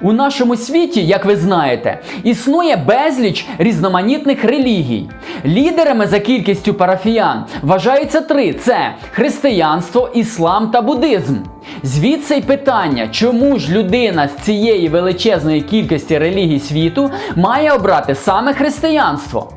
У нашому світі, як ви знаєте, існує безліч різноманітних релігій. Лідерами за кількістю парафіян вважаються три: це християнство, іслам та буддизм. Звідси й питання, чому ж людина з цієї величезної кількості релігій світу має обрати саме християнство?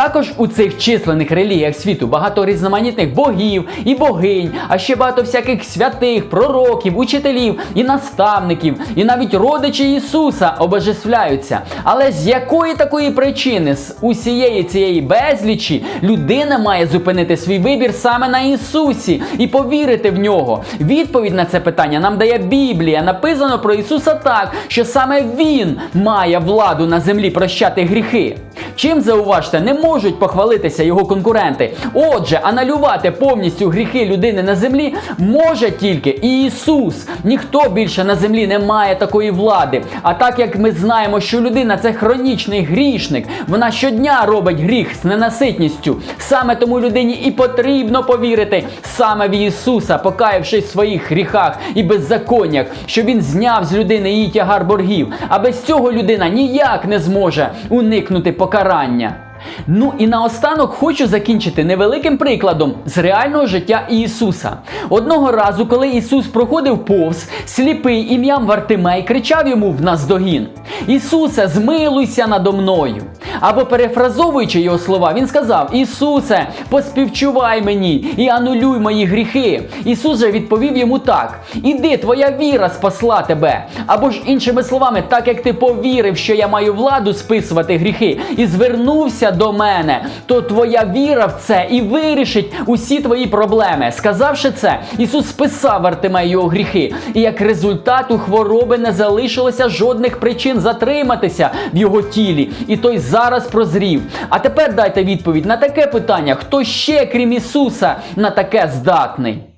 Також у цих численних релігіях світу багато різноманітних богів і богинь, а ще багато всяких святих, пророків, учителів і наставників, і навіть родичі Ісуса обожествляються. Але з якої такої причини з усієї цієї безлічі людина має зупинити свій вибір саме на Ісусі і повірити в нього? Відповідь на це питання нам дає Біблія. Написано про Ісуса так, що саме Він має владу на землі прощати гріхи. Чим зауважте, не можуть похвалитися його конкуренти. Отже, аналювати повністю гріхи людини на землі може тільки Ісус. Ніхто більше на землі не має такої влади. А так як ми знаємо, що людина це хронічний грішник, вона щодня робить гріх з ненаситністю. Саме тому людині і потрібно повірити саме в Ісуса, покаявшись в своїх гріхах і беззаконнях, що Він зняв з людини її тягар боргів. А без цього людина ніяк не зможе уникнути покарання. Ну і наостанок хочу закінчити невеликим прикладом з реального життя Ісуса. Одного разу, коли Ісус проходив повз, сліпий ім'ям Вартимей кричав йому в наздогін: Ісусе, змилуйся надо мною. Або перефразовуючи його слова, він сказав: Ісусе, поспівчувай мені і анулюй мої гріхи. Ісус же відповів йому так: Іди, твоя віра спасла тебе. Або ж іншими словами, так як ти повірив, що я маю владу списувати гріхи, і звернувся до мене, то твоя віра в це і вирішить усі твої проблеми. Сказавши це, Ісус списав Артемею його гріхи, і як результат у хвороби не залишилося жодних причин затриматися в його тілі, і той зараз прозрів. А тепер дайте відповідь на таке питання: хто ще, крім Ісуса, на таке здатний?